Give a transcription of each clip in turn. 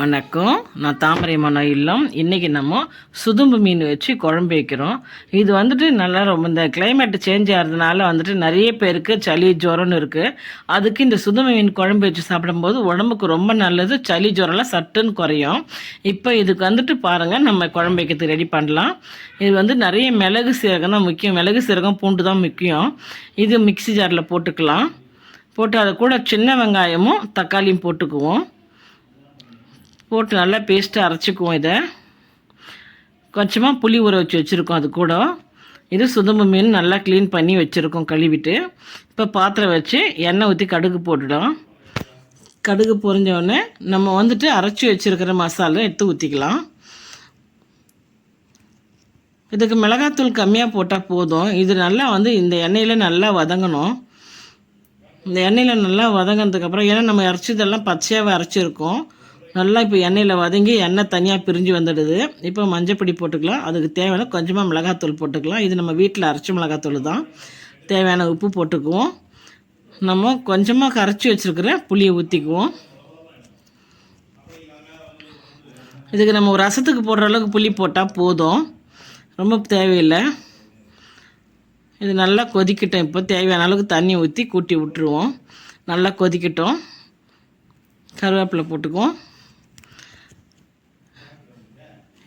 வணக்கம். நான் தாமரை மனம் இல்லம். இன்றைக்கி நம்ம சுதும்பு மீன் வச்சு குழம்பு வைக்கிறோம். இது வந்துட்டு நல்லா ரொம்ப இந்த கிளைமேட் சேஞ்ச் ஆகிறதுனால வந்துட்டு நிறைய பேருக்கு சளி ஜுரம்னு இருக்குது அதுக்கு இந்த சுதும்பு மீன் குழம்பு வச்சு சாப்பிடும்போது உடம்புக்கு ரொம்ப நல்லது. சளி ஜுரம்லாம் சட்டுன்னு குறையும். இப்போ இதுக்கு வந்துட்டு பாருங்கள் நம்ம குழம்பு வைக்கிறதுக்கு ரெடி பண்ணலாம். இது வந்து நிறைய மிளகு சீரகம் தான் முக்கியம். மிளகு சீரகம் பூண்டு தான் முக்கியம். இது மிக்ஸி ஜாரில் போட்டுக்கலாம். போட்டு அதை கூட சின்ன வெங்காயமும் தக்காளியும் போட்டுக்குவோம். போட்டு நல்லா பேஸ்ட்டு அரைச்சிக்குவோம் இதை. கொஞ்சமாக புளி ஊற வச்சு வச்சுருக்கோம் அது கூட. இது சுதம்பு மீன் நல்லா க்ளீன் பண்ணி வச்சுருக்கோம் கழுவிட்டு. இப்போ பாத்திரம் வச்சு எண்ணெய் ஊற்றி கடுகு போட்டுடும் கடுகு பொரிஞ்சோடனே நம்ம வந்துட்டு அரைச்சி வச்சுருக்கிற மசாலா எடுத்து ஊற்றிக்கலாம் இதுக்கு மிளகாத்தூள் கம்மியாக போட்டால் போதும். இது நல்லா வந்து இந்த எண்ணெயில் நல்லா வதங்கணும். இந்த எண்ணெயில் நல்லா வதங்கினதுக்கப்புறம் ஏன்னா நம்ம அரைச்சதெல்லாம் பச்சையாகவே அரைச்சிருக்கோம். நல்லா இப்போ எண்ணெயில் வதங்கி எண்ணெய் தனியாக பிரிஞ்சு வந்துடுது. இப்போ மஞ்சப்பொடி போட்டுக்கலாம். அதுக்கு தேவையான கொஞ்சமாக மிளகாத்தூள் போட்டுக்கலாம். இது நம்ம வீட்டில் அரைச்ச மிளகாத்தூள் தான். தேவையான உப்பு போட்டுக்குவோம். நம்ம கொஞ்சமாக கரைச்சி வச்சுருக்கிற புளியை ஊற்றிக்குவோம் இதுக்கு நம்ம ஒரு ரசத்துக்கு போடுற அளவுக்கு புளி போட்டால் போதும். ரொம்ப தேவையில்லை. இது நல்லா கொதிக்கட்டும். இப்போ தேவையான அளவுக்கு தண்ணி ஊற்றி கூட்டி விட்டுருவோம். நல்லா கொதிக்கட்டும். கருவேப்பிலை போட்டுக்குவோம்.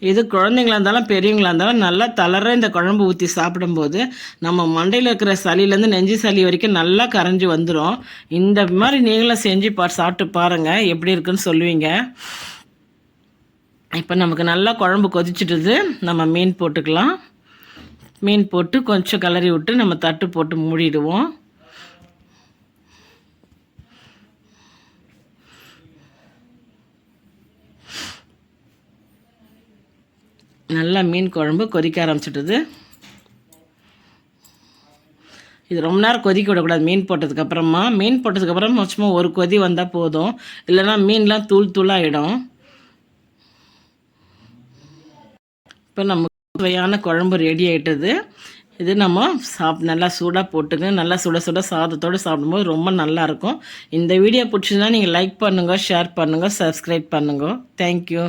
இது குழந்தைங்களா இருந்தாலும் பெரியவங்களா இருந்தாலும் நல்லா தளர இந்த குழம்பு ஊற்றி சாப்பிடும்போது நம்ம மண்டையில் இருக்கிற சளியிலேருந்து நெஞ்சு சளி வரைக்கும் நல்லா கரைஞ்சி வந்துடும் இந்த மாதிரி நீங்களும் செஞ்சு பா சாப்பிட்டு பாருங்கள் எப்படி இருக்குன்னு சொல்லுவீங்க. இப்போ நமக்கு நல்லா குழம்பு கொதிச்சிட்டுது நம்ம மீன் போட்டுக்கலாம். மீன் போட்டு கொஞ்சம் கிளறி விட்டு நம்ம தட்டு போட்டு மூடிடுவோம். நல்லா மீன் குழம்பு கொதிக்க ஆரம்பிச்சிட்டுது. இது ரொம்ப நேரம் கொதிக்க விடக்கூடாது மீன் போட்டதுக்கப்புறமா மீன் போட்டதுக்கப்புறம் சும்மா ஒரு கொதி வந்தால் போதும். இல்லைன்னா மீன்லாம் தூள் தூளாகிடும் இப்போ நம்ம சுவையான குழம்பு ரெடி ஆகிட்டது இது நம்ம சாப் நல்லா சூடாக போட்டுங்க நல்லா சுட சுட சாதத்தோடு சாப்பிடும்போது ரொம்ப நல்லாயிருக்கும் இந்த வீடியோ பிடிச்சதுன்னா நீங்கள் லைக் பண்ணுங்கள் ஷேர் பண்ணுங்கள் சப்ஸ்கிரைப் பண்ணுங்கள் தேங்க்யூ